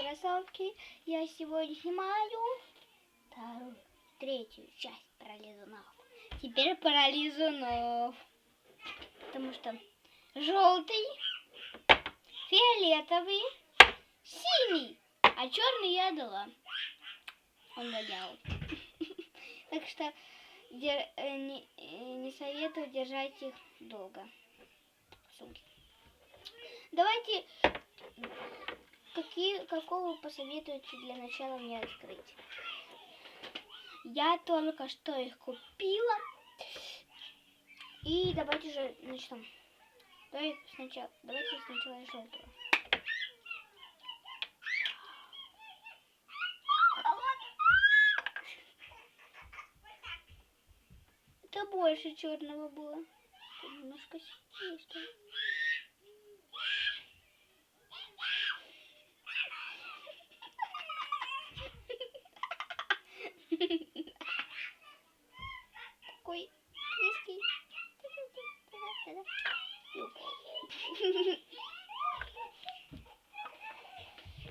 кроссовки. Я сегодня снимаю вторую, третью часть про лизунов. Теперь про лизунов. Потому что желтый, фиолетовый, синий, а черный я дала. Он гонял. Так что э, не, э, не советую держать их долго. Давайте, какие, какого посоветуете для начала мне открыть? Я только что их купила. И давайте же начнем. Давай сначала, давайте сначала желтого. Это больше черного было. Немножко синее. Такой низкий.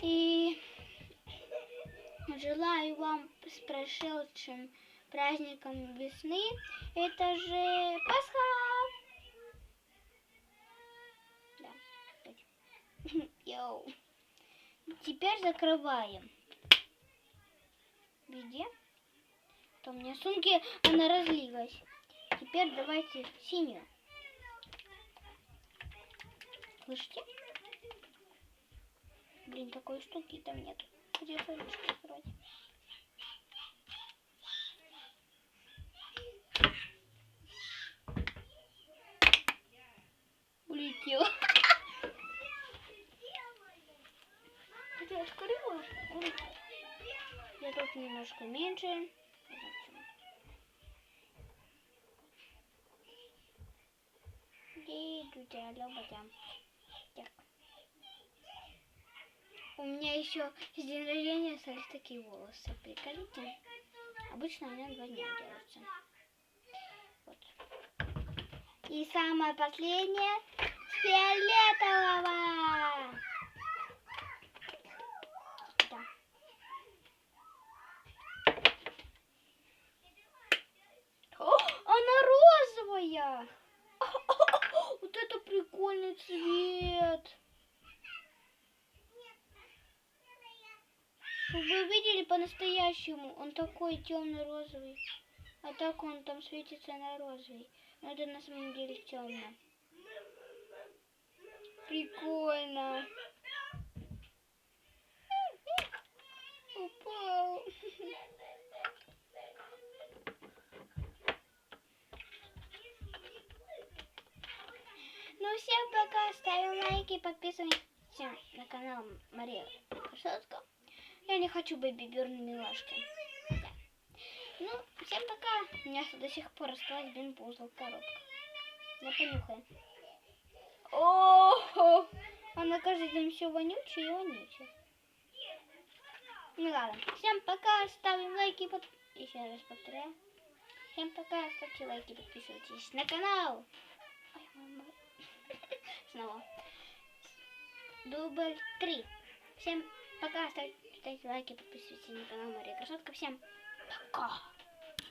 И желаю вам с прошедшим праздником весны. Это же Пасха! Да. Йоу. Теперь закрываем. Где? То у меня в сумке она разлилась. Теперь давайте синюю. Слышите? Блин, такой штуки там нет. Где ручки брать? Улетел. Я тут немножко меньше. И дудя, лёбадя. Так. У меня еще с день рождения остались такие волосы. Приколите. Обычно меня два дня делаются. Вот. И самое последнее фиолетового. Да. О, она розовая. Вот это прикольный цвет. Вы видели по-настоящему? Он такой темно-розовый. А так он там светится на розовый. Но это на самом деле темно. Прикольно. Упал. Ну, всем пока. Ставим лайки, подписываемся на канал Мария Красотка. Я не хочу бэби Бёрн милашки. Да. Ну, всем пока. У меня до сих пор осталась бенпузл коробка. Я понюхаю. О, она каждый день все вонючее и вонючее. Ну ладно. Всем пока. Ставим лайки. Под... Еще раз повторяю. Всем пока. Ставьте лайки, подписывайтесь на канал. Снова. Дубль 3. Всем пока. Ставьте лайки, подписывайтесь на канал Мария Красотка. Всем пока.